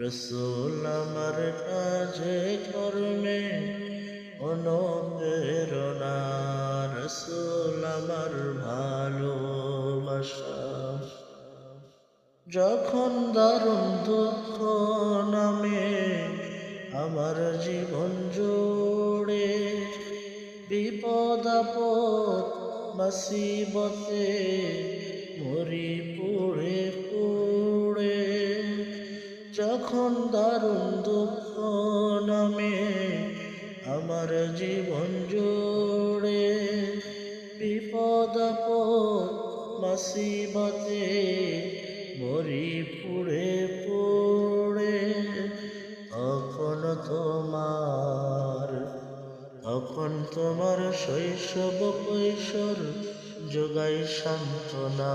রসুল আমার কাজে কর্মে অনুপ্রেরণা, রসুল আমার ভালোবাসা। যখন দারুণ দুঃখ নামে আমার জীবন জুড়ে, বিপদ, আপদ, মুসিবতে মরি পুড়ে পুড়ে যখন দারুণ দুঃখ নামে আমার জীবন জুড়ে, বিপদ মুসিবতে মরি পুড়ে পুড়ে, তখন তোমার তখন তোমার শৈশব কৈশোর যোগাই সান্ত্বনা।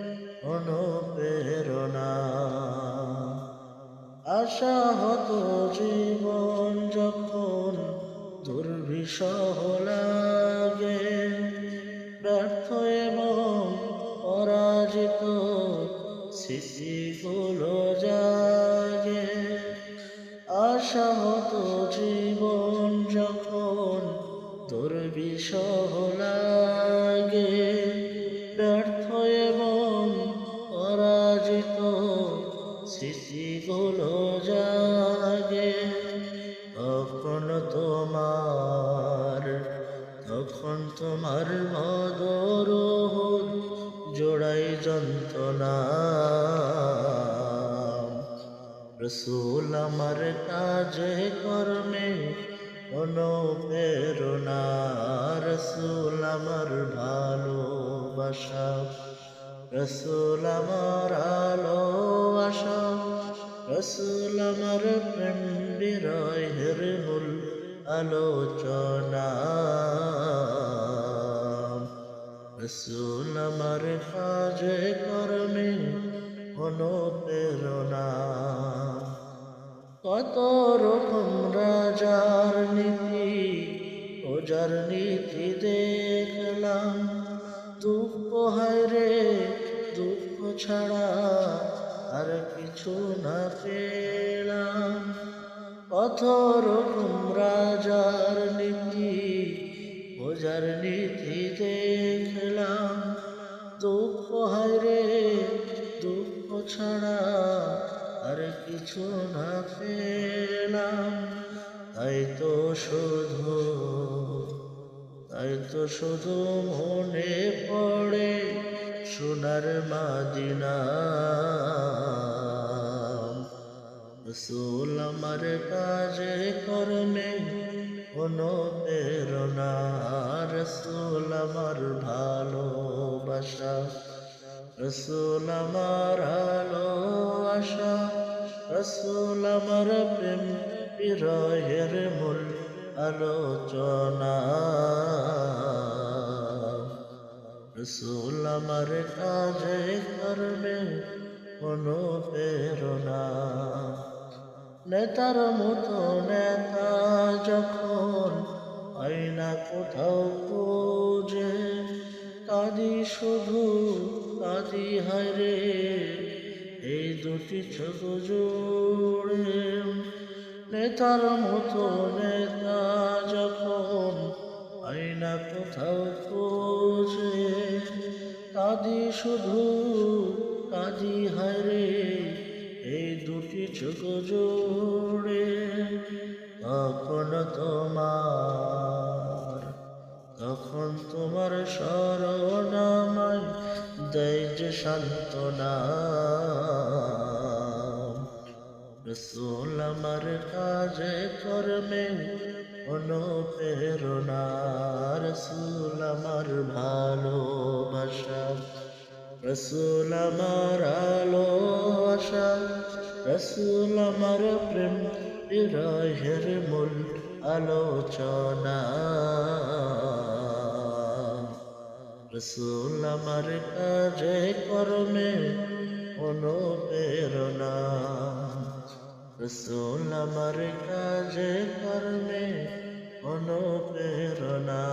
অনুপ্রেরণা। আশা হতো জীবন যখন দুর্বিষহ লাগে, ব্যর্থ এবং পরাজিত স্মৃতিগুলো জাগে। আশা হতো জীবন যখন দুর্বিষহ লাগে, ব্যর্থ এবং স্মৃতিগুলো জাগে, তখন তোমার তখন তোমার মদরহ জোড়াই যন্ত্রণা। রসুল আমার কাজে কর্মে অনুপ্রেরণা, রসুল আমার ভালোবাসা, রসুল আমার আলো রসুল আমার প্রেম বিরহের মূল আলোচনা। রসুল আমার কাজে কর্মে অনুপ্রেরণা। কত রকম রাজার নীতি ওজার নীতি দেখলাম, দুঃখ হয় রে, দুঃখ ছাড়া আর কিছু না পেলাম। রকম রাজার নীতি, ওজার নীতি দেখলাম। দুঃখ হয় রে, দুঃখ ছাড়া আর কিছু না পেলাম। তাই তো শুধু, তাই তো শুধু মনে পড়ে সোনার মাদিনা। রসুল আমার কাজে কর্মে অনুপ্রেরণা রসুল আমার ভালোবাসা। রসুল আমার আলো আশা, রসুল আমার প্রেম বিরহের মূল আলোচনা। রসুল আমার কাজে করবে অনুপ্রেরণা। নেতার মতো নেতা যখন হয় না কোথাও খোঁজে, কাঁদি শুধু, কাঁদি হায় রে, এই দুটি চোখ জুড়ে। নেতার মতো নেতা যখন হয় না কোথাও খোঁজে, কাঁদি শুধু, কাঁদি হায় রে এই দুটি চোখ জোড়ে তখন তোমার তখন তোমার স্মরণামায় দেয় যে সান্ত্বনা। রসুল আমার কাজে কর্মে অনুপ্রেরণা, রসুল আমার ভালোবাসা, রসুল আমার আলো রসুল আমার প্রেম, বিরহের মূল আলোচনা। রসুল আমার কাজে, কর্মে অনুপ্রেরণা। রসুল আমার কাজে, কর্মে অনুপ্রেরণা।